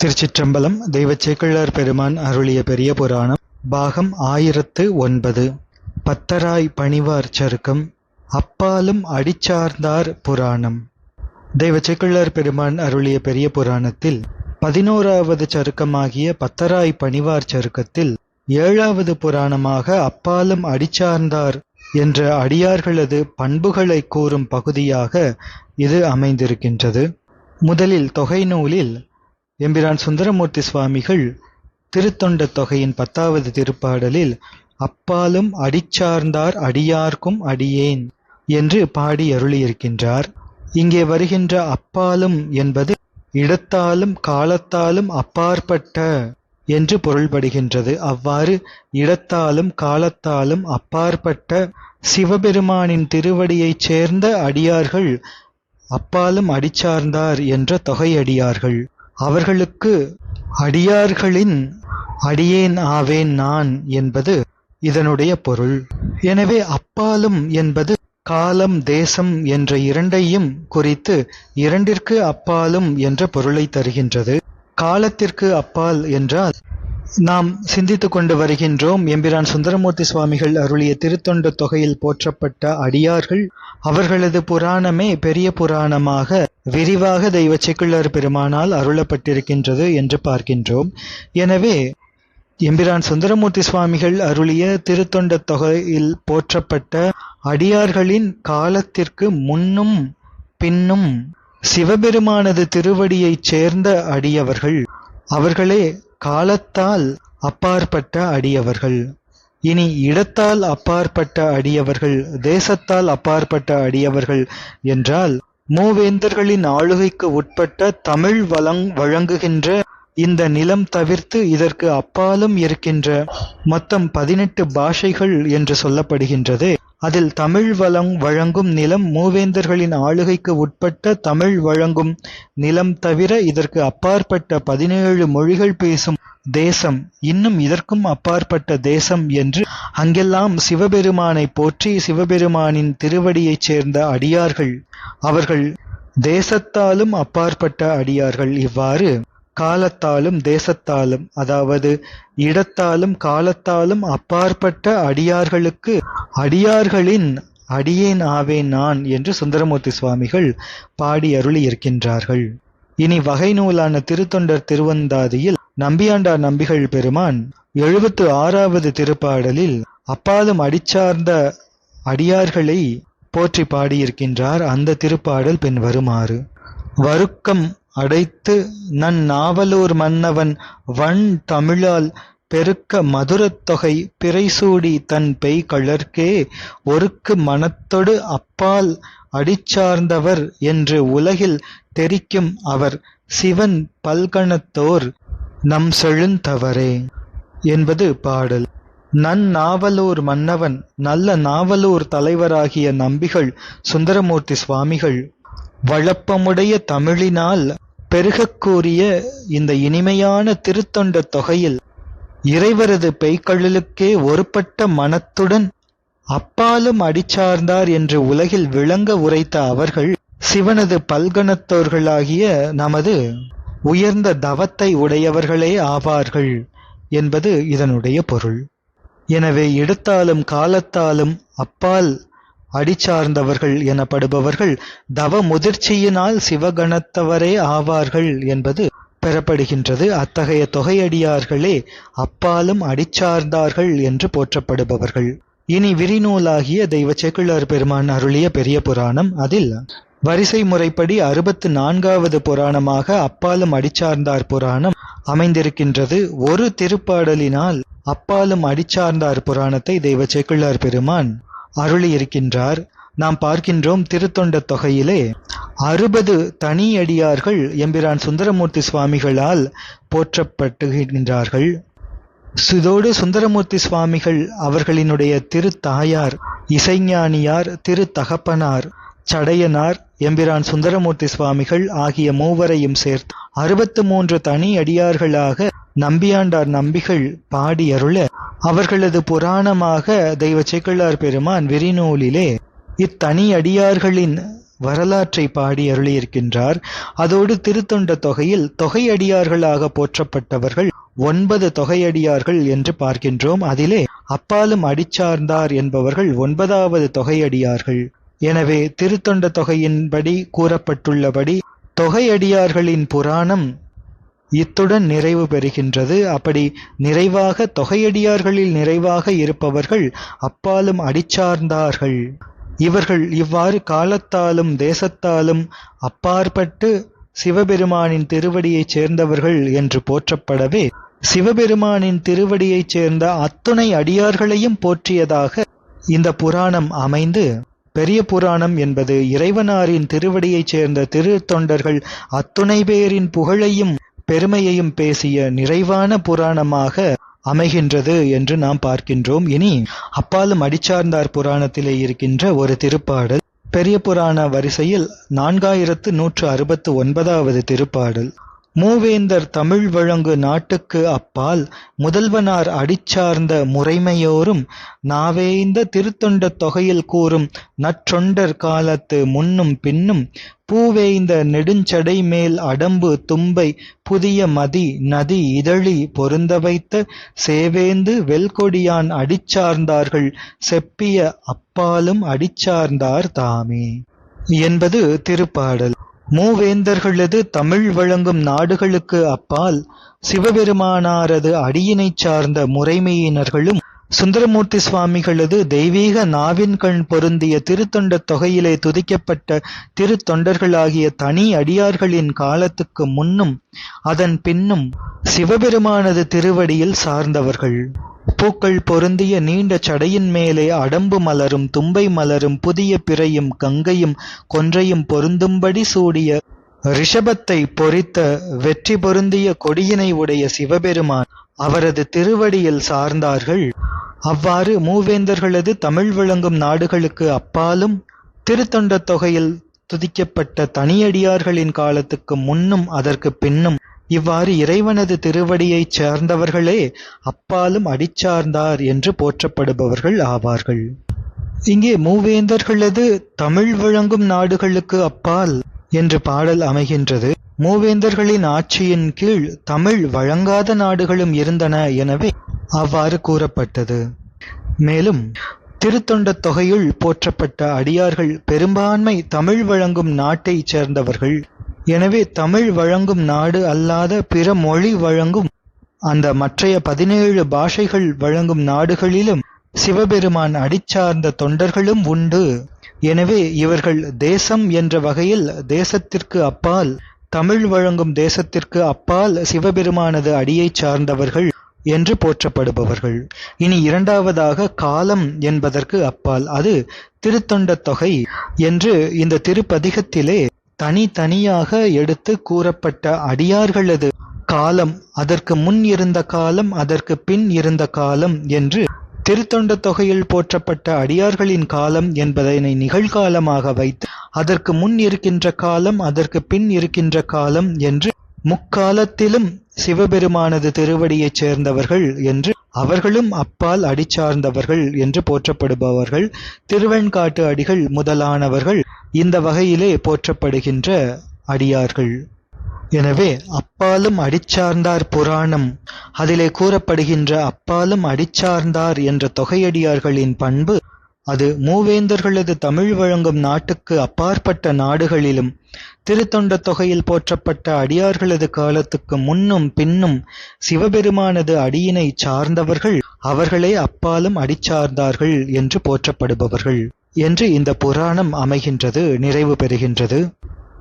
திருச்சிற்றம்பலம் தெய்வச்சேக்கிழார் பெருமான் அருளிய பெரிய புராணம் பாகம் ஆயிரத்து ஒன்பது. பத்தராய் பணிவார் சருக்கம் அப்பாலும் அடிச்சார்ந்தார் புராணம். தெய்வச்சேக்கிழார் பெருமான் அருளிய பெரிய புராணத்தில் பதினோராவது சருக்கமாகிய பத்தராய் பணிவார் சருக்கத்தில் ஏழாவது புராணமாக அப்பாலும் அடிச்சார்ந்தார் என்ற அடியார்களது பண்புகளை கூறும் பகுதியாக இது அமைந்திருக்கின்றது. முதலில் தொகை நூலில் எம்பிரான் சுந்தரமூர்த்தி சுவாமிகள் திருத்தொண்ட தொகையின் பத்தாவது திருப்பாடலில் அப்பாலும் அடிச்சார்ந்தார் அடியார்க்கும் அடியேன் என்று பாடி அருளியிருக்கின்றார். இங்கே வருகின்ற அப்பாலும் என்பது இடத்தாலும் காலத்தாலும் அப்பாற்பட்ட என்று பொருள்படுகின்றது. அவ்வாறு இடத்தாலும் காலத்தாலும் அப்பாற்பட்ட சிவபெருமானின் திருவடியைச் சேர்ந்த அடியார்கள் அப்பாலும் அடிச்சார்ந்தார் என்ற தொகையடியார்கள். அவர்களுக்கு அடியார்களின் அடியேன் ஆவேன் நான் என்பது இதனுடைய பொருள். எனவே அப்பாலும் என்பது காலம் தேசம் என்ற இரண்டையும் குறித்து இரண்டிற்கு அப்பாலும் என்ற பொருளை தருகின்றது. காலத்திற்கு அப்பால் என்றால் நாம் சிந்தித்து கொண்டு வருகின்றோம். எம்பிரான் சுந்தரமூர்த்தி சுவாமிகள் அருளிய திருத்தொண்ட தொகையில் போற்றப்பட்ட அடியார்கள் அவர்களது புராணமே பெரிய புராணமாக விரிவாக தெய்வ செக்குள்ளர் பெருமானால் அருளப்பட்டிருக்கின்றது என்று பார்க்கின்றோம். எனவே எம்பிரான் சுந்தரமூர்த்தி சுவாமிகள் அருளிய திருத்தொண்ட தொகையில் போற்றப்பட்ட அடியார்களின் காலத்திற்கு முன்னும் பின்னும் சிவபெருமானது திருவடியைச் சேர்ந்த அடியவர்கள். அவர்களே காலத்தால் அப்பாற்பட்ட அடியவர்கள். இனி இடத்தால் அப்பாற்பட்ட அடியவர்கள் தேசத்தால் அப்பாற்பட்ட அடியவர்கள் என்றால் மூவேந்தர்களின் ஆளுகைக்கு உட்பட்ட தமிழ் வளங் வழங்குகின்ற இந்த நிலம் தவிர்த்து இதற்கு அப்பாலும் இருக்கின்ற மொத்தம் பதினெட்டு பாஷைகள் என்று சொல்லப்படுகின்றது. அதில் தமிழ் வளம் வழங்கும் நிலம் மூவேந்தர்களின் ஆளுகைக்கு உட்பட்ட தமிழ் வழங்கும் நிலம் தவிர இதற்கு அப்பாற்பட்ட பதினேழு மொழிகள் பேசும் தேசம் இன்னும் இதற்கும் அப்பாற்பட்ட தேசம் என்று அங்கெல்லாம் சிவபெருமானை போற்றி சிவபெருமானின் திருவடியைச் சேர்ந்த அடியார்கள். அவர்கள் தேசத்தாலும் அப்பாற்பட்ட அடியார்கள். இவ்வாறு காலத்தாலும் தேசத்தாலும் அதாவது இடத்தாலும் காலத்தாலும் அப்பாற்பட்ட அடியார்களுக்கு அடியார்களின் அடியேன் ஆவேன் நான் என்று சுந்தரமூர்த்தி சுவாமிகள் பாடி அருளி இருக்கின்றார்கள். இனி வகை நூலான திருத்தொண்டர் திருவந்தாதியில் நம்பியாண்டார் நம்பிகள் பெருமான் எழுபத்து ஆறாவது திருப்பாடலில் அப்பாலும் அடிச்சார்ந்த அடியார்களை போற்றி பாடியிருக்கின்றார். அந்த திருப்பாடல் பின் வருமாறு வருக்கம் அடைத்து நன் நாவலூர் மன்னவன் வன் தமிழால் பெருக்க மதுரத் தொகை பிறைசூடி தன் பெய் கழற்கே ஒருக்கு மனத்தொடு அப்பால் அடிச்சார்ந்தவர் என்று உலகில் தெரிக்கும் அவர் சிவன் பல்கணத்தோர் நம் செழுந்தவரே என்பது பாடல். நன்னாவலூர் மன்னவன் நல்ல நாவலூர் தலைவராகிய நம்பிகள் சுந்தரமூர்த்தி சுவாமிகள் வழப்பமுடைய தமிழினால் பெருகக்கூறிய இந்த இனிமையான திருத்தொண்ட தொகையில் இறைவரது பெய்கழலுக்கே ஒருபட்ட மனத்துடன் அப்பாலும் அடிச்சார்ந்தார் என்று உலகில் விளங்க உரைத்த அவர்கள் சிவனது பல்கணத்தோர்களாகிய நமது உயர்ந்த தவத்தை உடையவர்களே ஆவார்கள் என்பது இதனுடைய பொருள். எனவே எடுத்தாலும் காலத்தாலும் அப்பால் அடிச்சார்ந்தவர்கள் எனப்படுபவர்கள் தவ முதிர்ச்சியினால் சிவகணத்தவரே ஆவார்கள் என்பது பெறப்படுகின்றது. அத்தகைய தொகையடியார்களே அப்பாலும் அடிச்சார்ந்தார்கள் என்று போற்றப்படுபவர்கள். இனி விரிநூலாகிய தெய்வ செக்குளர் பெருமான் அருளிய பெரிய புராணம் அதில் வரிசை முறைப்படி அறுபத்து நான்காவது புராணமாக அப்பாலும் அடிச்சார்ந்தார் புராணம் அமைந்திருக்கின்றது. ஒரு திருப்பாடலினால் அப்பாலும் அடிச்சார்ந்தார் புராணத்தை தெய்வ செக்குள்ளார் பெருமான் அருளியிருக்கின்றார். நாம் பார்க்கின்றோம் திருத்தொண்ட தொகையிலே அறுபது தனியடியார்கள் எம்பிரான் சுந்தரமூர்த்தி சுவாமிகளால் போற்றப்பட்டுகின்றார்கள். இதோடு சுந்தரமூர்த்தி சுவாமிகள் அவர்களினுடைய திருத்தாயார் இசைஞானியார் திரு தகப்பனார் சடையனார் எம்பிரான் சுந்தரமூர்த்தி சுவாமிகள் ஆகிய மூவரையும் சேர்த்து அறுபத்து மூன்று தனி அடியார்களாக நம்பியாண்டார் நம்பிகள் பாடியருள அவர்களது புராணமாக தெய்வ சேக்கிழார் பெருமான் விரிநூலிலே இத்தனி அடியார்களின் வரலாற்றை பாடி அருளியிருக்கின்றார். அதோடு திருத்தொண்ட தொகையில் தொகையடியார்களாக போற்றப்பட்டவர்கள் ஒன்பது தொகையடியார்கள் என்று பார்க்கின்றோம். அதிலே அப்பாலும் அடிச்சார்ந்தார் என்பவர்கள் ஒன்பதாவது தொகையடியார்கள் எனவே திருத்தொண்ட தொகையின்படி கூறப்பட்டுள்ளபடி தொகையடியார்களின் புராணம் இத்துடன் நிறைவு பெறுகின்றது. அப்படி நிறைவாக தொகையடியார்களில் நிறைவாக இருப்பவர்கள் அப்பாலும் அடிச்சார்ந்தார்கள். இவர்கள் இவ்வாறு காலத்தாலும் தேசத்தாலும் அப்பாற்பட்டு சிவபெருமானின் திருவடியைச் சேர்ந்தவர்கள் என்று போற்றப்படவே சிவபெருமானின் திருவடியைச் சேர்ந்த அத்துணை அடியார்களையும் போற்றியதாக இந்த புராணம் அமைந்து பெரிய புராணம் என்பது இறைவனாரின் திருவடியைச் சேர்ந்த திரு தொண்டர்கள் அத்துணை பேரின் புகழையும் பெருமையையும் பேசிய நிறைவான புராணமாக அமைகின்றது என்று நாம் பார்க்கின்றோம். இனி அப்பாலும் அடிச்சார்ந்தார் புராணத்திலே இருக்கின்ற ஒரு திருப்பாடல். பெரிய புராண வரிசையில் நான்காயிரத்து நூற்று அறுபத்து ஒன்பதாவது திருப்பாடல். மூவேந்தர் தமிழ் வழங்கு நாட்டுக்கு அப்பால் முதல்வனார் அடிச்சார்ந்த முறைமையோரும் நாவேந்த திருத்தொண்ட தொகையில் கூறும் நற்றொண்டர் காலத்து முன்னும் பின்னும் பூவேய்ந்த நெடுஞ்சடை மேல் அடம்பு தும்பை புதிய மதி நதி இதழி பொருந்த வைத்த சேவேந்து வெல்கொடியான் அடிச்சார்ந்தார்கள் செப்பிய அப்பாலும் அடிச்சார்ந்தார் தாமே. என்பது திருப்பாடல். மூவேந்தர்களது தமிழ் வழங்கும் நாடுகளுக்கு அப்பால் சிவபெருமானாரது அடியினைச் சார்ந்த முறைமையினர்களும் சுந்தரமூர்த்தி சுவாமிகளது தெய்வீக நாவின் கண் பொருந்திய திருத்தொண்டத் தொகையிலே துதிக்கப்பட்ட திருத்தொண்டர்களாகிய தனி அடியார்களின் காலத்துக்கு முன்னும் அதன் பின்னும் சிவபெருமானது திருவடியில் சார்ந்தவர்கள். பூக்கள் பொருந்திய நீண்ட சடையின் மேலே அடம்பு மலரும் தும்பை மலரும் புதிய பிறையும் கங்கையும் கொன்றையும் பொருந்தும்படி சூடிய ரிஷபத்தை பொறித்த வெற்றி பொருந்திய கொடியினை உடைய சிவபெருமான் அவரது திருவடியில் சார்ந்தார்கள். அவ்வாறு மூவேந்தர்களது தமிழ் விளங்கும் நாடுகளுக்கு அப்பாலும் திருத்தொண்ட தொகையில் துதிக்கப்பட்ட தனியடியார்களின் காலத்துக்கு முன்னும் அதற்கு பின்னும் இவ்வாறு இறைவனது திருவடியைச் சார்ந்தவர்களே அப்பாலும் அடிச்சார்ந்தார் என்று போற்றப்படுபவர்கள் ஆவார்கள். இங்கே மூவேந்தர்களது தமிழ் விளங்கும் நாடுகளுக்கு அப்பால் என்று பாடல் அமைகின்றது. மூவேந்தர்களின் ஆட்சியின் கீழ் தமிழ் வழங்காத நாடுகளும் இருந்தன எனவே அவ்வாறு கூறப்பட்டது. மேலும் திருத்தொண்ட தொகையுள் போற்றப்பட்ட அடியார்கள் பெரும்பான்மை தமிழ் வழங்கும் நாட்டைச் சேர்ந்தவர்கள். எனவே தமிழ் வழங்கும் நாடு அல்லாத பிற மொழி வழங்கும் அந்த மற்றைய பதினேழு பாஷைகள் வழங்கும் நாடுகளிலும் சிவபெருமான் அடிச்சார்ந்த தொண்டர்களும் உண்டு. எனவே இவர்கள் தேசம் என்ற வகையில் தேசத்திற்கு அப்பால் தமிழ் வழங்கும் தேசத்திற்கு அப்பால் சிவபெருமானது அடியைச் சார்ந்தவர்கள் என்று போற்றப்படுபவர்கள். இனி இரண்டாவதாக காலம் என்பதற்கு அப்பால் அது திருத்தொண்ட தொகை என்று இந்த திருப்பதிகத்திலே தனித்தனியாக எடுத்து கூறப்பட்ட அடியார்களது காலம். அதற்கு முன் இருந்த காலம் அதற்கு பின் இருந்த காலம் என்று திருத்தொண்ட தொகையில் போற்றப்பட்ட அடியார்களின் காலம் என்பதனை நிகழ்காலமாக வைத்து அதற்கு முன் இருக்கின்ற காலம் அதற்கு பின் இருக்கின்ற காலம் என்று முக்காலத்திலும் சிவபெருமானது திருவடியைச் சேர்ந்தவர்கள் என்று அவர்களும் அப்பால் அடிச்சார்ந்தவர்கள் என்று போற்றப்படுபவர்கள் திருவெண்காட்டு அடிகள் முதலானவர்கள் இந்த வகையிலே போற்றப்படுகின்ற அடியார்கள். எனவே அப்பாலும் அடிச்சார்ந்தார் புராணம். அதிலே கூறப்படுகின்ற அப்பாலும் அடிச்சார்ந்தார் என்ற தொகையடியார்களின் பண்பு அது மூவேந்தர்களது தமிழ் வழங்கும் நாட்டுக்கு அப்பாற்பட்ட நாடுகளிலும் திருத்தொண்ட தொகையில் போற்றப்பட்ட அடியார்களது காலத்துக்கு முன்னும் பின்னும் சிவபெருமானது அடியினை சார்ந்தவர்கள் அவர்களே அப்பாலும் அடிச்சார்ந்தார்கள் என்று போற்றப்படுபவர்கள் என்று இந்த புராணம் அமைகின்றது நிறைவு பெறுகின்றது.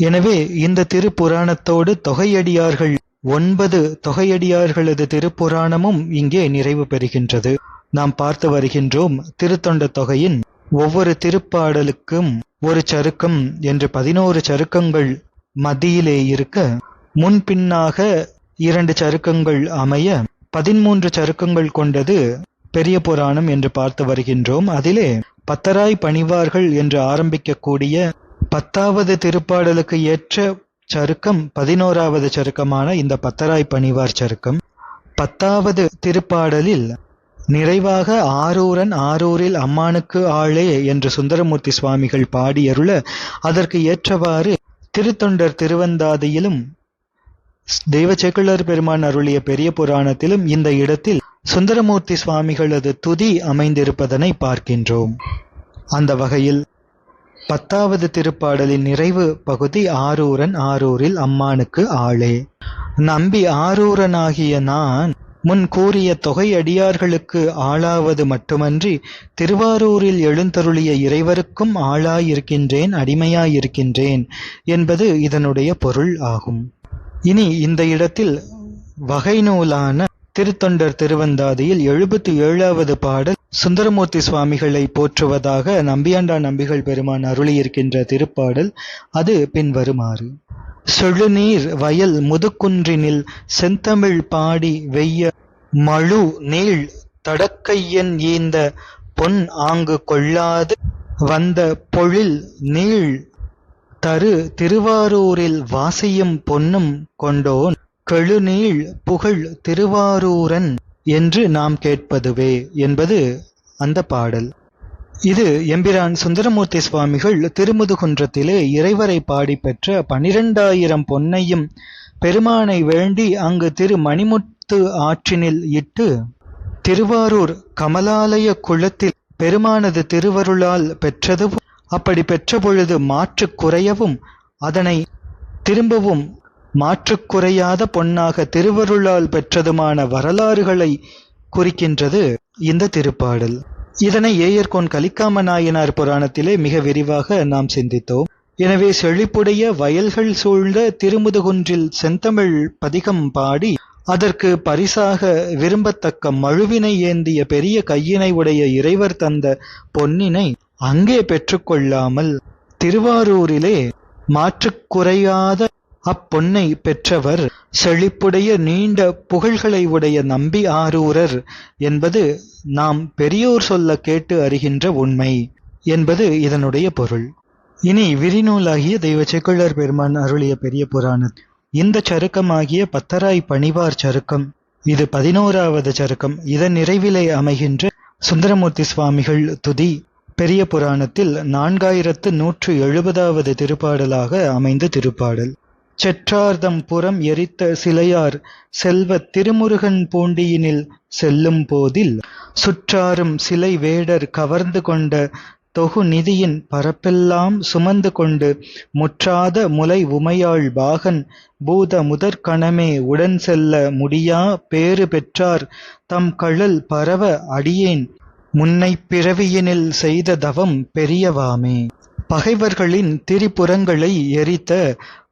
எனவே இந்த திருப்புராணத்தோடு தொகையடியார்கள் ஒன்பது தொகையடியார்களது திருப்புராணமும் இங்கே நிறைவு பெறுகின்றது. நாம் பார்த்து வருகின்றோம் திருத்தொண்ட தொகையின் ஒவ்வொரு திருப்பாடலுக்கும் ஒரு சருக்கம் என்று பதினோரு சருக்கங்கள் மத்தியிலே இருக்க முன்பின்னாக இரண்டு சருக்கங்கள் அமைய பதிமூன்று சருக்கங்கள் கொண்டது பெரிய புராணம் என்று பார்த்து வருகின்றோம். அதிலே பத்தராய் பணிவார்கள் என்று ஆரம்பிக்கக்கூடிய பத்தாவது திருப்பாடலுக்கு ஏற்ற சருக்கம் பதினோராவது சருக்கமான இந்த பத்தராய் பணிவார் சருக்கம். பத்தாவது திருப்பாடலில் நிறைவாக ஆரூரன் ஆரூரில் அம்மானுக்கு ஆளே என்று சுந்தரமூர்த்தி சுவாமிகள் பாடியருள அதற்கு ஏற்றவாறு திருத்தொண்டர் திருவந்தாதியிலும் தெய்வ சேக்கிழார் பெருமான் அருளிய பெரிய புராணத்திலும் இந்த இடத்தில் சுந்தரமூர்த்தி சுவாமிகளது துதி அமைந்திருப்பதனை பார்க்கின்றோம். அந்த வகையில் பத்தாவது திருப்பாடலின் நிறைவு பகுதி ஆரூரன் ஆரூரில் அம்மானுக்கு ஆளே. நம்பி ஆரூரனாகிய நான் முன் கூறிய தொகை அடியார்களுக்கு ஆளாவது மட்டுமன்றி திருவாரூரில் எழுந்தருளிய இறைவருக்கும் ஆளாயிருக்கின்றேன் அடிமையாயிருக்கின்றேன் என்பது இதனுடைய பொருள் ஆகும். இனி இந்த இடத்தில் வகை நூலான திருத்தொண்டர் திருவந்தாதியில் எழுபத்தி ஏழாவது பாடல் சுந்தரமூர்த்தி சுவாமிகளை போற்றுவதாக நம்பியாண்டா நம்பிகள் பெருமான் அருளியிருக்கின்ற திருப்பாடல் அது பின்வருமாறு. செழுநீர் வயல் முதுக்குன்றினில் செந்தமிழ் பாடி வெய்ய மழு நீள் தடக்கையன் ஈந்த பொன் ஆங்கு கொள்ளாது வந்த பொழில் நீள் தரு திருவாரூரில் வாசியும் பொன்னும் கொண்டோன் கெழுநீள் புகழ் திருவாரூரன் என்று நாம் கேட்பதுவே என்பது அந்த பாடல். இது எம்பிரான் சுந்தரமூர்த்தி சுவாமிகள் திருமுதுகுன்றத்திலே இறைவரை பாடி பெற்ற பனிரெண்டாயிரம் பொன்னையும் பெருமானை வேண்டி அங்கு திரு மணிமுத்து ஆற்றினில் இட்டு திருவாரூர் கமலாலய குளத்தில் பெருமானது திருவருளால் பெற்றதும் அப்படி பெற்ற பொழுது மாற்று குறையவும் அதனை திரும்பவும் மாற்றுக்குறையாத பொன்னாக திருவருளால் பெற்றதுமான வரலாறுகளை குறிக்கின்றது இந்த திருப்பாடல். இதனை ஏயர்கோன் கலிக்காம நாயனார் புராணத்திலே மிக விரிவாக நாம் சிந்தித்தோம். எனவே செழிப்புடைய வயல்கள் சூழ்ந்த திருமுதுகுன்றில் செந்தமிழ் பதிகம் பாடி அதற்கு பரிசாக விரும்பத்தக்க மழுவினை ஏந்திய பெரிய கையினை உடைய இறைவர் தந்த பொன்னினை அங்கே பெற்றுக்கொள்ளாமல் திருவாரூரிலே மாற்றுக்குறையாத அப்பொன்னை பெற்றவர் செழிப்புடைய நீண்ட புகழ்களை உடைய நம்பி ஆரூரர் என்பது நாம் பெரியோர் சொல்ல கேட்டு அறிகின்ற உண்மை என்பது இதனுடைய பொருள். இனி விரிநூலாகிய தெய்வ செக்குள்ளர் பெருமான் அருளிய பெரிய புராணம். இந்த சருக்கமாகிய பத்தராய் பணிவார் சருக்கம். இது பதினோராவது சருக்கம். இதன் நிறைவிலே அமைகின்ற சுந்தரமூர்த்தி சுவாமிகள் துதி பெரிய புராணத்தில் நான்காயிரத்து நூற்று எழுபதாவது திருப்பாடலாக அமைந்த திருப்பாடல். செற்றார்தம் புறம் எரித்த சிலையார் செல்வத் திருமுருகன் பூண்டியினில் செல்லும் போதில். சுற்றாரும் சிலை வேடர் கவர்ந்து கொண்ட தொகு நிதியின் பரப்பெல்லாம் சுமந்து கொண்டு முற்றாத முலை உமையாள் பாகன் பூத முதற்கணமே உடன் செல்ல முடியா பேறு பெற்றார் தம் கழல் பரவ அடியேன். முன்னைப் பிறவியினில் செய்த தவம் பெரியவாமே. பகைவர்களின் திரிபுறங்களை எரித்த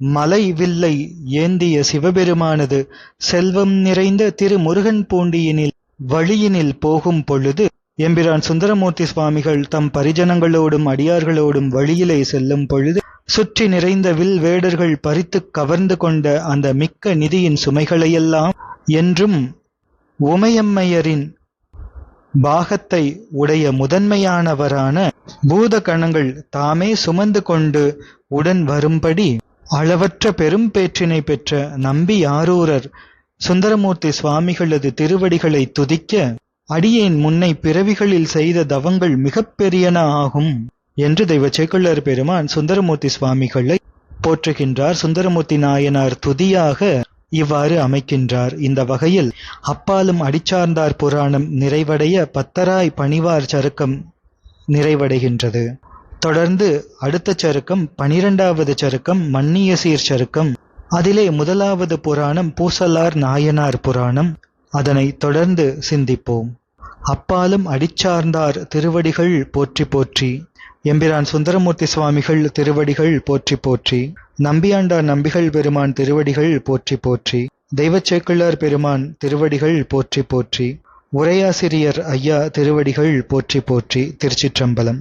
மலை வில்லை ஏந்திய சிவபெருமானது செல்வம் நிறைந்த திரு முருகன் பூண்டியினில் வழியினில் போகும் பொழுது எம்பிரான் சுந்தரமூர்த்தி சுவாமிகள் தம் பரிஜனங்களோடும் அடியார்களோடும் வழியிலே செல்லும் பொழுது சுற்றி நிறைந்த வில் வேடர்கள் பறித்துக் கவர்ந்து கொண்ட அந்த மிக்க நிதியின் சுமைகளையெல்லாம் என்றும் உமையம்மையரின் பாகத்தை உடைய முதன்மையானவரான பூத கணங்கள் தாமே சுமந்து கொண்டு உடன் வரும்படி அளவற்ற பெரும் பேற்றினை பெற்ற நம்பி ஆரூரர் சுந்தரமூர்த்தி சுவாமிகளது திருவடிகளை துதிக்க அடியேன் முன்னை பிறவிகளில் செய்த தவங்கள் மிகப்பெரியன ஆகும் என்று தெய்வ சேக்குள்ளர் பெருமான் சுந்தரமூர்த்தி சுவாமிகளை போற்றுகின்றார். சுந்தரமூர்த்தி நாயனார் துதியாக இவ்வாறு அமைக்கின்றார். இந்த வகையில் அப்பாலும் அடிச்சார்ந்தார் புராணம் நிறைவடைய பத்தராய் பணிவார் சருக்கம் நிறைவடைகின்றது. தொடர்ந்து அடுத்த சருக்கம் பனிரெண்டாவது சருக்கம் மன்னிய சீர் சருக்கம். அதிலே முதலாவது புராணம் பூசலார் நாயனார் புராணம். அதனை தொடர்ந்து சிந்திப்போம். அப்பாலும் அடிச்சார்ந்தார் திருவடிகள் போற்றி போற்றி. எம்பிரான் சுந்தரமூர்த்தி சுவாமிகள் திருவடிகள் போற்றி போற்றி. நம்பியாண்டார் நம்பிகள் பெருமான் திருவடிகள் போற்றி போற்றி. தெய்வச்சேக்கிழார் பெருமான் திருவடிகள் போற்றி போற்றி. உரையாசிரியர் ஐயா திருவடிகள் போற்றி போற்றி. திருச்சிற்றம்பலம்.